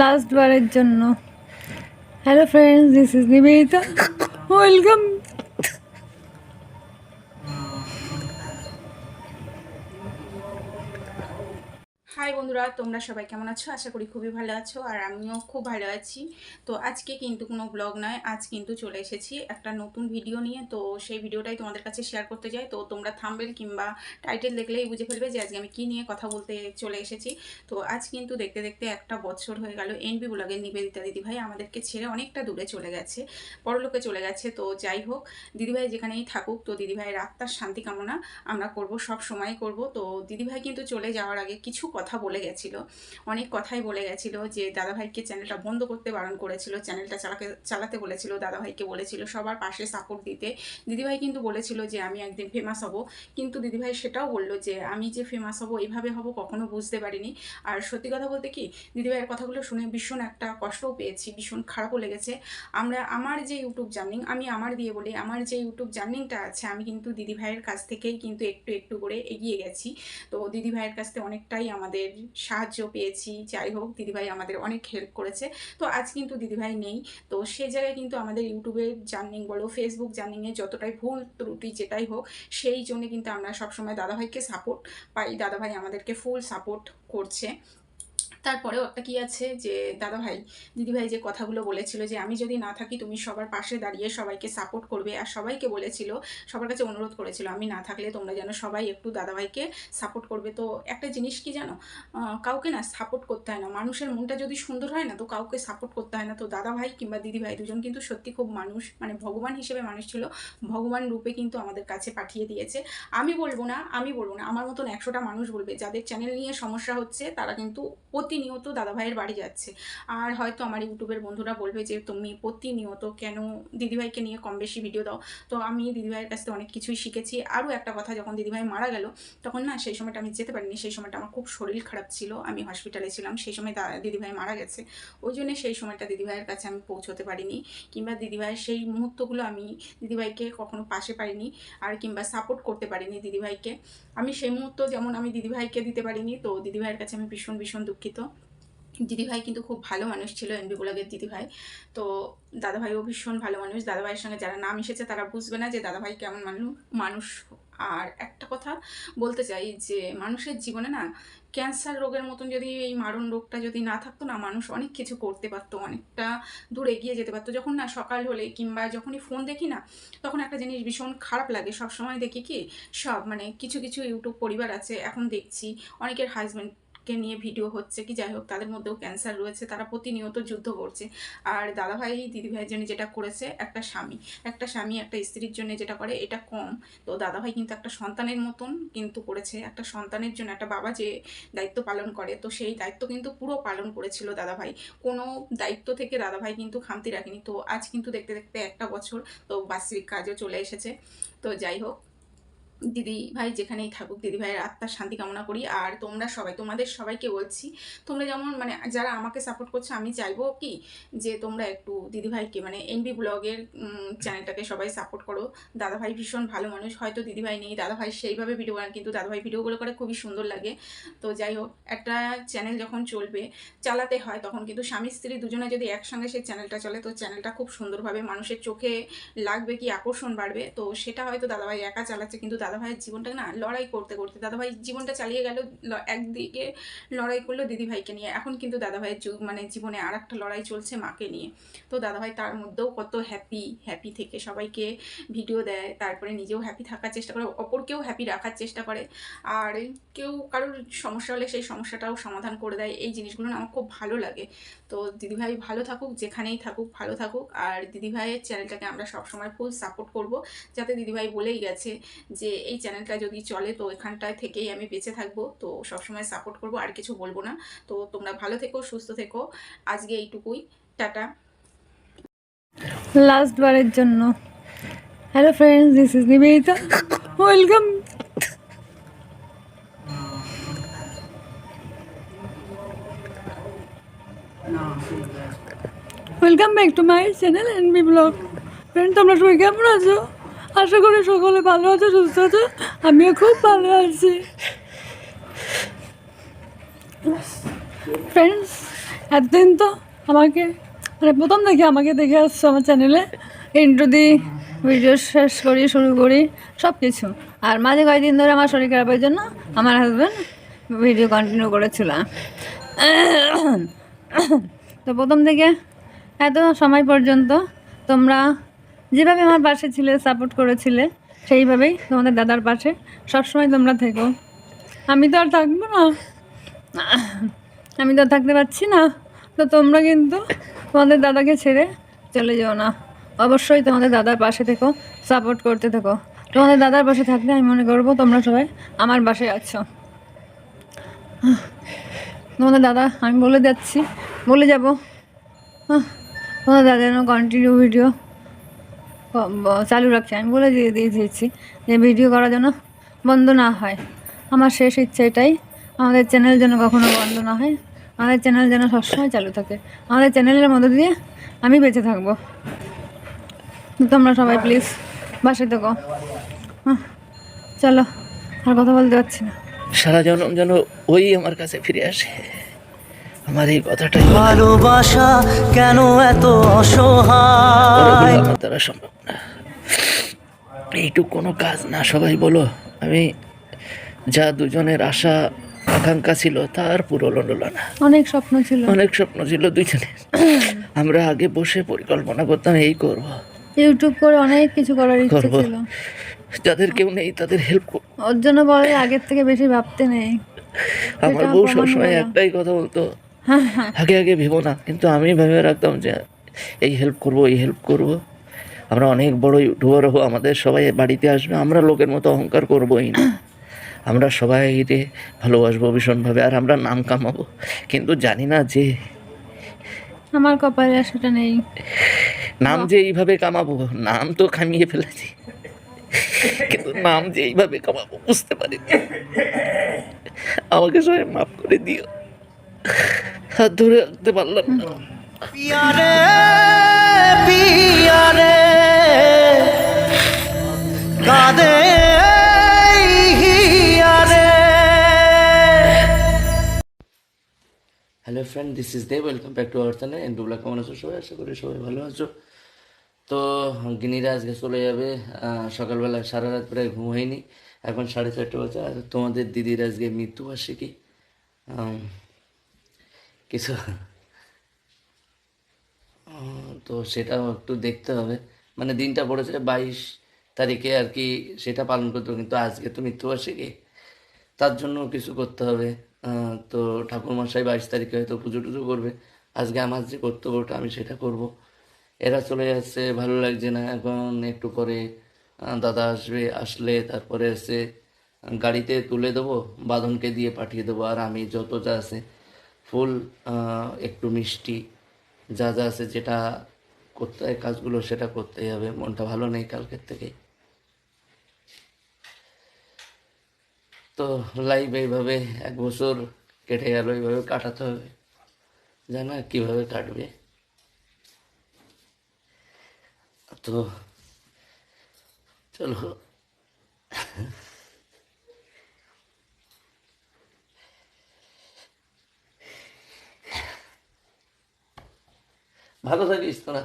Last বারের জন্য। Hello friends this is Nivedita welcome hi বন্ধুরা, তোমরা সবাই কেমন আছো? আশা করি খুবই ভালো আছো আর আমিও খুব ভালো আছি। তো আজকে কিন্তু কোনো ব্লগ নয়, আজ কিন্তু চলে এসেছি একটা নতুন ভিডিও নিয়ে। তো সেই ভিডিওটাই তোমাদের কাছে শেয়ার করতে যাই তো তোমরা থাম্বেল কিংবা টাইটেল দেখলেই বুঝে ফেলবে যে আজকে আমি কী নিয়ে কথা বলতে চলে এসেছি। তো আজ কিন্তু দেখতে দেখতে একটা বছর হয়ে গেল। এনবি ব্লগের নিবেদিতা দিদিভাই আমাদেরকে ছেড়ে অনেকটা দূরে চলে গেছে পরলোকে চলে গেছে। তো যাই হোক, দিদিভাই যেখানেই থাকুক, তো দিদিভাইয়ের আত্মার শান্তি কামনা আমরা করব, সব সময় করব। তো দিদিভাই কিন্তু চলে যাওয়ার আগে কিছু কথা বলে গেছিল। অনেক কথাই বলে গেছিল যে, দাদাভাইকে চ্যানেলটা বন্ধ করতে বারণ করেছিল, চ্যানেলটা চালাকে, চালাতে বলেছিল, দাদাভাইকে বলেছিল সবার পাশে সাপোর্ট দিতে। দিদিভাই কিন্তু বলেছিল যে, আমি একদিন ফেমাস হব। কিন্তু দিদিভাই সেটাও বলল যে, আমি যে ফেমাস হব এইভাবে হব কখনো বুঝতে পারিনি। আর সত্যি কথা বলতে কি, দিদিভাইয়ের কথাগুলো শুনে ভীষণ একটা কষ্টও পেয়েছি, ভীষণ খারাপও লেগেছে। আমরা, আমার যে ইউটিউব জার্নিং, আমি আমার দিয়ে বলি, আমার যে ইউটিউব জার্নিংটা আছে, আমি কিন্তু দিদিভাইয়ের কাছ থেকেই কিন্তু একটু একটু করে এগিয়ে গেছি। তো দিদিভাইয়ের কাছ থেকে অনেকটাই আমাদের সাহায্য পেয়েছি, যাই হোক, দিদিভাই আমাদের অনেক হেল্প করেছে। তো আজ কিন্তু দিদিভাই নেই। তো সে জায়গায় কিন্তু আমাদের ইউটিউবের জার্নিং বলো ফেসবুক জার্নিংয়ে যতটাই ভুল ত্রুটি যেটাই হোক, সেই জন্য কিন্তু আমরা সবসময় দাদাভাইকে সাপোর্ট পাই। দাদাভাই আমাদেরকে ফুল সাপোর্ট করছে। তারপরেও একটা কি আছে যে, দাদাভাই, দিদিভাই যে কথাগুলো বলেছিল যে, আমি যদি না থাকি, তুমি সবার পাশে দাঁড়িয়ে সবাইকে সাপোর্ট করবে। আর সবাইকে বলেছিল, সবার কাছে অনুরোধ করেছিল, আমি না থাকলে তোমরা যেন সবাই একটু দাদাভাইকে সাপোর্ট করবে। তো একটা জিনিস কি জানো? কাউকে না সাপোর্ট করতে হয় না। মানুষের মনটা যদি সুন্দর হয় না, তো কাউকে সাপোর্ট করতে হয় না। তো দাদাভাই কিংবা দিদিভাই দুজন কিন্তু সত্যি খুব মানুষ মানে ভগবান হিসেবে মানুষ ছিল। ভগবান রূপে কিন্তু আমাদের কাছে পাঠিয়ে দিয়েছে। আমি বলব না, আমি বলব না, আমার মতন একশোটা মানুষ বলবে। যাদের চ্যানেল নিয়ে সমস্যা হচ্ছে, তারা কিন্তু প্রতিনিয়ত দাদাভাইয়ের বাড়ি যাচ্ছে। আর হয়তো আমার ইউটিউবের বন্ধুরা বলবে যে, তুমি প্রতিনিয়ত কেন দিদিভাইকে নিয়ে কম বেশি ভিডিও দাও? তো আমি দিদিভাইয়ের কাছ থেকে অনেক কিছুই শিখেছি। আরও একটা কথা, যখন দিদিভাই মারা গেল, তখন না সেই সময়টা আমি যেতে পারিনি। সেই সময়টা আমার খুব শরীর খারাপ ছিল। আমি হসপিটালে ছিলাম। সেই সময় দিদিভাই মারা গেছে। ওই জন্য সেই সময়টা দিদিভাইয়ের কাছে আমি পৌঁছতে পারিনি। কিংবা দিদিভাইয়ের সেই মুহূর্তগুলো আমি দিদিভাইকে কখনো পাশে পারিনি আর কিংবা সাপোর্ট করতে পারিনি দিদিভাইকে। আমি সেই মুহূর্ত যেমন আমি দিদিভাইকে দিতে পারিনি, তো দিদিভাইয়ের কাছে আমি ভীষণ ভীষণ দুঃখিত। দিদিভাই কিন্তু খুব ভালো মানুষ ছিল এনবি ব্লগের দিদিভাই। তো দাদাভাইও ভীষণ ভালো মানুষ। দাদাভাইয়ের সঙ্গে যারা নাম এসেছে তারা বুঝবে না যে দাদাভাই কেমন মানুষ মানুষ। আর একটা কথা বলতে চাই যে মানুষের জীবনে না ক্যান্সার রোগের মতন যদি এই মারণ রোগটা যদি না থাকতো না, মানুষ অনেক কিছু করতে পারতো, অনেকটা দূর এগিয়ে যেতে পারতো। যখন না সকাল হলে কিংবা যখনই ফোন দেখি না, তখন একটা জিনিস ভীষণ খারাপ লাগে। সব সময় দেখি কি, সব মানে কিছু কিছু ইউটিউব পরিবার আছে, এখন দেখছি অনেকের হাজব্যান্ড কে নিয়ে ভিডিও হচ্ছে কি, যাই হোক, তাদের মধ্যেও ক্যান্সার রয়েছে, তারা প্রতিনিয়ত যুদ্ধ করছে। আর দাদাভাই, দিদিভাইয়ের জন্য যেটা করেছে, একটা স্বামী। একটা স্বামী একটা স্ত্রীর জন্য যেটা করে, এটা কম। তো দাদাভাই কিন্তু একটা সন্তানের মতন কিন্তু করেছে, একটা সন্তানের জন্য, একটা বাবা যে দায়িত্ব পালন করে, তো সেই দায়িত্ব কিন্তু পুরো পালন করেছিল দাদাভাই। কোনো দায়িত্ব থেকে দাদাভাই কিন্তু খামতি রাখেনি। তো আজ কিন্তু দেখতে দেখতে একটা বছর, তো বার্ষিক কাজও চলে এসেছে। তো যাই হোক দিদি ভাই যেখানেই থাকুক, দিদি ভাইয়ের আত্মার শান্তি কামনা করি। আর তোমরা সবাই, তোমাদের সবাইকে বলছি, তোমরা যেমন মানে যারা আমাকে সাপোর্ট করছ, আমি চাইব কি যে তোমরা একটু দিদি ভাইকে মানে এনবি ব্লগের চ্যানেলটাকে সবাই সাপোর্ট করো। দাদা ভাই ভীষণ ভালো মানুষ, হয়তো দিদি ভাই নেই, দাদা ভাই সেইভাবে ভিডিও বানান কিন্তু দাদা ভাই ভিডিওগুলো করে খুবই সুন্দর লাগে। তো যাই হোক, একটা চ্যানেল যখন চলবে, চালাতে হয়, তখন কিন্তু স্বামী, স্ত্রী দুজনে যদি একসঙ্গে সেই চ্যানেলটা চলে, তো চ্যানেলটা খুব সুন্দরভাবে মানুষের চোখে লাগবে কি, আকর্ষণ বাড়বে। তো সেটা হয়তো দাদাভাই একা চালাচ্ছে, কিন্তু দাদাভাইয়ের জীবনটা না লড়াই করতে করতে দাদাভাই জীবনটা চালিয়ে গেল একদিকে লড়াই করল দিদিভাইকে নিয়ে। এখন কিন্তু দাদাভাইয়ের যুগ মানে জীবনে আর একটা লড়াই চলছে মাকে নিয়ে। তো দাদাভাই তার মধ্যেও কত হ্যাপি হ্যাপি থেকে সবাইকে ভিডিও দেয়, তারপরে নিজেও হ্যাপি থাকার চেষ্টা করে, অপরকেও হ্যাপি রাখার চেষ্টা করে। আর কেউ কারোর সমস্যা হলে সেই সমস্যাটাও সমাধান করে দেয়। এই জিনিসগুলো না আমার খুব ভালো লাগে। তো দিদিভাই ভালো থাকুক, যেখানেই থাকুক, ভালো থাকুক। আর দিদিভাইয়ের চ্যানেলটাকে আমরা সবসময় ফুল সাপোর্ট করব। যাতে দিদিভাই বলেই গেছে যে এই চ্যানেলটা যদি চলে, তো এখানটায় থেকেই আমি বেঁচে থাকব। তো সবসময় সাপোর্ট করব, আর কিছু বলব না। তো তোমরা ভালো থেকো, সুস্থ থেকো। আজকে এইটুকুই। টাটা। লাস্ট বারের জন্য। Hello friends this is Nivedita welcome welcome back to my channel NB blog friend তোমরা সবাই কেমন আছো? আশা করি সকলে ভালো আছো, সুস্থ আছো। আমিও খুব ভালো আছি। ফ্রেন্ডস এতদিন তো আমাকে মানে প্রথম থেকে আমাকে দেখে আসছো আমার চ্যানেলে ইন্ট্রো দিই ভিডিও শেষ করি, শুরু করি সব কিছু আর মাঝে কয়েকদিন ধরে আমার শরীর খারাপের জন্য আমার হাজব্যান্ড ভিডিও কন্টিনিউ করেছিল। তো প্রথম থেকে এত সময় পর্যন্ত তোমরা যেভাবে আমার পাশে ছিলে সাপোর্ট করেছিলে, সেইভাবেই তোমাদের দাদার পাশে সবসময় তোমরা থেকো। আমি তো আর থাকব না। আমি তো আর থাকতে পারছি না। তো তোমরা কিন্তু তোমাদের দাদাকে ছেড়ে চলে যেও না। অবশ্যই তোমাদের দাদার পাশে থেকো সাপোর্ট করতে থেকো। তোমাদের দাদার পাশে থাকলে আমি মনে করব তোমরা সবাই আমার পাশে আছো। তোমাদের দাদা, আমি বলে যাচ্ছি, বলে যাব। তোমাদের দাদা যেন কন্টিনিউ ভিডিও চালু রাখছি। আমি বলে দিয়ে দিয়ে দিয়েছি যে ভিডিও করার জন্য বন্ধ না হয়। আমার শেষ ইচ্ছে এটাই। আমাদের চ্যানেল যেন কখনো বন্ধ না হয়। আমাদের চ্যানেল যেন সবসময় চালু থাকে। আমাদের চ্যানেলের মধ্য দিয়ে আমি বেঁচে থাকব। তোমরা সবাই প্লিজ বাসে থেকো। হ্যাঁ, চলো আর কথা বলতে পারছি না। সারা জনম যেন ওই আমার কাছে ফিরে আসে। আমার এই কথাটাই ভালোবাসা কেন এত অসহায়? আমার দ্বারা সম্ভব না। এইটুক কোনো কাজ না সবাই বলো। আমি যা দুজনের আশা আকাঙ্ক্ষা ছিল তার পূরণ হলো না অনেক স্বপ্ন ছিল। অনেক স্বপ্ন ছিল দুজনের আমরা আগে বসে পরিকল্পনা করতাম এই করব। ইউটিউব করে অনেক কিছু করার ইচ্ছে করব। ছিল। যাদের কেউ নেই তাদের হেল্প ওর জন্য বলে আগের থেকে বেশি ভাবতে নেই। আমার বউ সবসময় একটাই কথা বলতো আগে আগে ভেবো না। কিন্তু আমি ভেবে রাখতাম যে এই হেল্প করব এই হেল্প করব। আমরা অনেক বড় ইউটিউবার হব আমাদের সবাই বাড়িতে আসবে আমরা লোকের মতো অহংকার করবোই না। আমরা সবাই রে ভালোবাসবো ভীষণভাবে আর আমরা নাম কামাবো। কিন্তু জানি না যে আমার কপালে সেটা নেই। নাম যে এইভাবে কামাবো নাম তো খামিয়ে ফেলেছি। কিন্তু নাম যে এইভাবে কামাবো বুঝতে পারি আমাকে সবাই মাফ করে দিও। হাত ধরে রাখতে পারলাম না। পিয়ারে পিয়ারে কাঁদে hello friend this is they welcome back to our channel and Dubla কেমন আছো সবাই? আশা করি সবাই ভালো আছো। তো গিনিরা আজকে চলে যাবে। সকালবেলা সারা রাত প্রায় ঘুম হয়নি। এখন সাড়ে চারটে বাজে। আর তোমাদের দিদির আজকে মৃত্যুবার্ষিকী কিছু তো সেটাও একটু দেখতে হবে। মানে দিনটা পড়েছে বাইশ তারিখে আর কি সেটা পালন করতে হবে, কিন্তু আজকে তো মৃত্যুবার্ষিকী। তার জন্য কিছু করতে হবে। তো ঠাকুরমশাই বাইশ তারিখে হয়তো পুজো টুজো করবে। আজকে আমার যে কর্তব্যটা আমি সেটা করব। এরা চলে যাচ্ছে, ভালো লাগছে না, এখন একটু পরে দাদা আসবে, আসলে তারপরে এসে গাড়িতে তুলে দেবো, বাঁধনকে দিয়ে পাঠিয়ে দেবো, আর আমি যত যা আছে ফুল একটু মিষ্টি, যা যা আছে যেটা করতে হয়, কাজগুলো সেটা করতেই হবে। মনটা ভালো নেই কালকের থেকে। তো লাইভ এইভাবে এক বছর কেটে গেল, এইভাবে কাটাতে হবে। জানা কীভাবে কাটবে? তো চলো। ভালো থাকিস তোরা